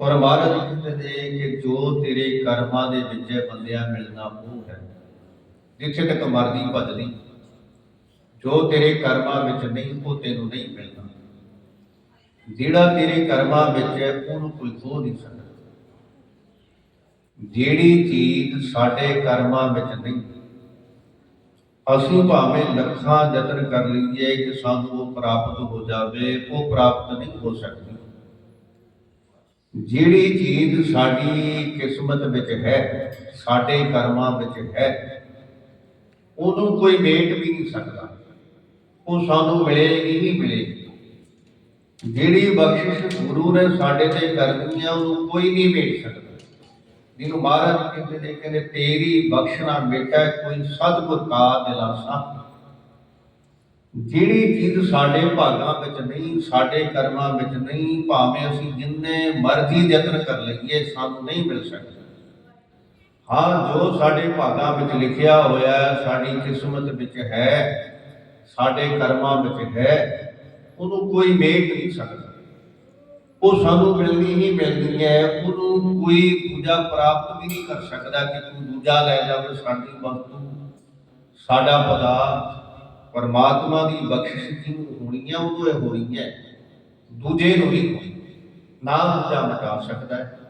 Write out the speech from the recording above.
ਔਰ ਮਹਾਰਾਜ ਕਹਿੰਦੇ ਨੇ ਕਿ ਜੋ ਤੇਰੇ ਕਰਮਾਂ ਦੇ ਵਿੱਚ ਹੈ, ਬੰਦਿਆਂ ਮਿਲਣਾ ਉਹ ਹੈ। ਜਿੱਥੇ ਤੱਕ ਮਰਦੀ ਭਜਦੀ ਜੋ ਤੇਰੇ ਕਰਮਾਂ ਵਿੱਚ ਨਹੀਂ, ਉਹ ਤੈਨੂੰ ਨਹੀਂ ਮਿਲਣਾ। ਜਿਹੜਾ ਤੇਰੇ ਕਰਮਾਂ ਵਿੱਚ ਹੈ, ਉਹਨੂੰ ਕੋਈ ਖੋ ਨਹੀਂ ਸਕਦਾ। ਜਿਹੜੀ ਚੀਜ਼ ਸਾਡੇ ਕਰਮਾਂ ਵਿੱਚ ਨਹੀਂ, ਅਸੀਂ ਭਾਵੇਂ ਲੱਖਾਂ ਯਤਨ ਕਰ ਲਈਏ ਕਿ ਸਾਨੂੰ ਉਹ ਪ੍ਰਾਪਤ ਹੋ ਜਾਵੇ, ਉਹ ਪ੍ਰਾਪਤ ਨਹੀਂ ਹੋ ਸਕਦੀ। ਜਿਹੜੀ ਚੀਜ਼ ਸਾਡੀ ਕਿਸਮਤ ਵਿੱਚ ਹੈ, ਸਾਡੇ ਕਰਮਾਂ ਵਿੱਚ ਹੈ, ਉਹਨੂੰ ਕੋਈ ਮੇਟ ਵੀ ਨਹੀਂ ਸਕਦਾ। ਉਹ ਸਾਨੂੰ ਮਿਲੇਗੀ ਹੀ ਮਿਲੇਗੀ। ਜਿਹੜੀ ਬਖਸ਼ਿਸ਼ ਗੁਰੂ ਨੇ ਸਾਡੇ ਤੇ ਕਰਨੀ ਆ, ਉਹਨੂੰ ਕੋਈ ਨਹੀਂ ਮੇਟ ਸਕਦਾ। ਜਿਹਨੂੰ ਮਹਾਰਾਜ ਕਹਿੰਦੇ ਨੇ, ਕਹਿੰਦੇ ਤੇਰੀ ਬਖਸ਼ਣਾ ਮੇਟਾ ਕੋਈ ਸਤਿਗੁਰ ਕਾ ਦਿਲਾਸਾ। ਜਿਹੜੀ ਚੀਜ਼ ਸਾਡੇ ਭਾਗਾਂ ਵਿੱਚ ਨਹੀਂ, ਸਾਡੇ ਕਰਮਾਂ ਵਿੱਚ ਨਹੀਂ, ਭਾਵੇਂ ਅਸੀਂ ਜਿੰਨੇ ਮਰਜ਼ੀ ਯਤਨ ਕਰ ਲਈਏ, ਸਾਨੂੰ ਨਹੀਂ ਮਿਲ ਸਕਦਾ। ਹਾਂ, ਜੋ ਸਾਡੇ ਭਾਗਾਂ ਵਿੱਚ ਲਿਖਿਆ ਹੋਇਆ ਹੈ, ਸਾਡੀ ਕਿਸਮਤ ਵਿੱਚ ਹੈ, ਸਾਡੇ ਕਰਮਾਂ ਵਿੱਚ ਹੈ, ਉਹਨੂੰ ਕੋਈ ਮੇਟ ਨਹੀਂ ਸਕਦਾ। ਉਹ ਸਾਨੂੰ ਮਿਲਣੀ ਹੀ ਮਿਲਦੀ ਹੈ, ਉਹਨੂੰ ਕੋਈ ਪੂਜਾ ਪ੍ਰਾਪਤ ਵੀ ਨਹੀਂ ਕਰ ਸਕਦਾ ਕਿ ਤੂੰ ਦੂਜਾ ਲੈ ਜਾਵੇ ਸਾਡੀ ਵਸਤੂ, ਸਾਡਾ ਪਦਾਰਥ ਪਰਮਾਤਮਾ ਦੀ ਬਖਸ਼ਿਸ਼ ਜਿਹਨੂੰ ਹੋਣੀ ਹੈ ਉਹ ਇਹ ਦੂਜੇ ਨੂੰ ਨਹੀਂ ਨਾ ਦੂਜਾ ਮਿਟਾ ਸਕਦਾ ਹੈ।